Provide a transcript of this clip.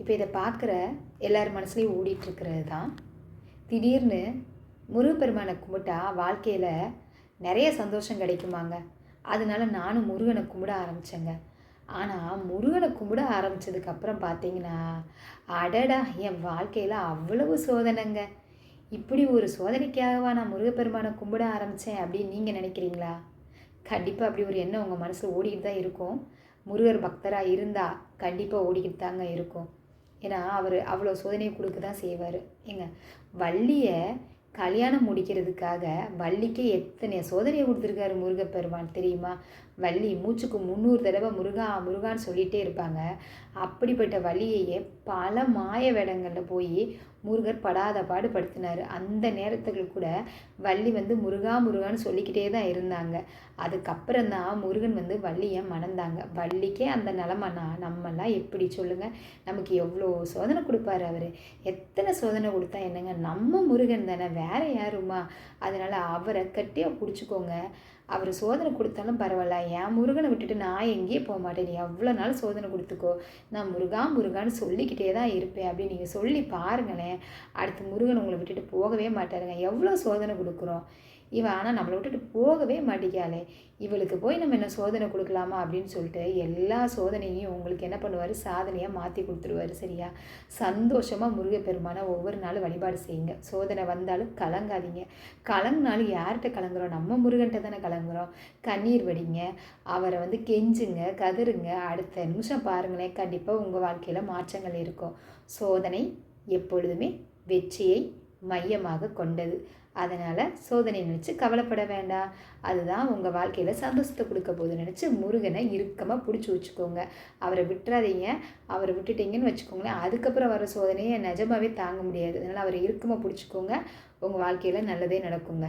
இப்போ இதை பார்க்குற எல்லார் மனசுலையும் ஓடிட்டுருக்கிறது தான். திடீர்னு முருகப்பெருமானை கும்பிட்டா வாழ்க்கையில் நிறைய சந்தோஷம் கிடைக்குமாங்க. அதனால நானும் முருகனை கும்பிட ஆரம்பித்தேங்க ஆனால் முருகனை கும்பிட ஆரம்பித்ததுக்கப்புறம் பார்த்தீங்கன்னா அடடா என் வாழ்க்கையில் அவ்வளவு சோதனைங்க. இப்படி ஒரு சோதனைக்காகவா நான் முருகப்பெருமானை கும்பிட ஆரம்பித்தேன் அப்படின்னு நீங்கள் நினைக்கிறீங்களா? கண்டிப்பாக அப்படி ஒரு எண்ணம் உங்கள் மனசில் ஓடிக்கிட்டு தான் இருக்கும். முருகர் பக்தராக இருந்தால் கண்டிப்பாக ஓடிக்கிட்டு தாங்க இருக்கும். ஏன்னா அவர் அவ்வளோ சோதனையை கொடுக்க தான் செய்வார். ஏங்க வள்ளியை கல்யாணம் முடிக்கிறதுக்காக வள்ளிக்கே எத்தனை சோதனையை கொடுத்துருக்காரு முருகப்பெருமான் தெரியுமா? வள்ளி மூச்சுக்கு முந்நூறு தடவை முருகா முருகான்னு சொல்லிகிட்டே இருப்பாங்க. அப்படிப்பட்ட வள்ளியையே பல மாய வேடங்களில் போய் முருகர் படாத பாடு படுத்தினார். அந்த நேரத்துக்கு கூட வள்ளி வந்து முருகா முருகான்னு சொல்லிக்கிட்டே தான் இருந்தாங்க. அதுக்கப்புறம் தான் முருகன் வந்து வள்ளியை மணந்தாங்க. வள்ளிக்கே அந்த நிலமனா நம்மெல்லாம் எப்படி சொல்லுங்கள் நமக்கு எவ்வளோ சோதனை கொடுப்பாரு அவர். எத்தனை சோதனை கொடுத்தா என்னங்க? நம்ம முருகன் தானே வேற யாருமா அதனால் அவரை கட்டியாக பிடிச்சிக்கோங்க. அவர் சோதனை கொடுத்தாலும் பரவாயில்ல. என் முருகனை விட்டுட்டு நான் எங்கேயே போக மாட்டேன். நீ எவ்வளோ நாள் சோதனை கொடுத்துக்கோ. நான் முருகா முருகான்னு சொல்லிக்கிட்டே தான் இருப்பேன் அப்படின்னு நீங்கள் சொல்லி பாருங்களேன். அடுத்து முருகன் உங்களை விட்டுட்டு போகவே மாட்டாருங்க. எவ்வளோ சோதனை கொடுக்குறோம். இவன் ஆனால் நம்மளை விட்டுட்டு போகவே மாட்டேங்காளே இவளுக்கு போய் நம்ம என்ன சோதனை கொடுக்கலாமா அப்படின்னு சொல்லிட்டு எல்லா சோதனையும் உங்களுக்கு என்ன பண்ணுவார்? சாதனையாக மாற்றி கொடுத்துருவாரு சரியா? சந்தோஷமாக முருகப்பெருமானை ஒவ்வொரு நாளும் வழிபாடு செய்யுங்க. சோதனை வந்தாலும் கலங்காதீங்க. கலங்கினாலும் யார்கிட்ட கலங்குறோம்? நம்ம முருகன்ட்ட தானே கலங்குறோம். கண்ணீர் வடிங்க அவரை வந்து கெஞ்சுங்க கதறுங்க. அடுத்த நிமிஷம் பாருங்களேன் கண்டிப்பாக உங்கள் வாழ்க்கையில் மாற்றங்கள் இருக்கும். சோதனை எப்பொழுதுமே வெற்றியை மையமாக கொண்டது. அதனால் சோதனை நினச்சி கவலைப்பட வேண்டாம். அதுதான் உங்கள் வாழ்க்கையில் சந்தோஷத்தை கொடுக்க போது நினச்சி முருகனை இறுக்கமாக பிடிச்சி வச்சுக்கோங்க. அவரை விட்டுறாதீங்க. அவரை விட்டுட்டீங்கன்னு வச்சுக்கோங்களேன். அதுக்கப்புறம் வர சோதனையை நிஜமாகவே தாங்க முடியாது. அதனால் அவரை இறுக்கமாக பிடிச்சிக்கோங்க. உங்கள் வாழ்க்கையில் நல்லதே நடக்குங்க.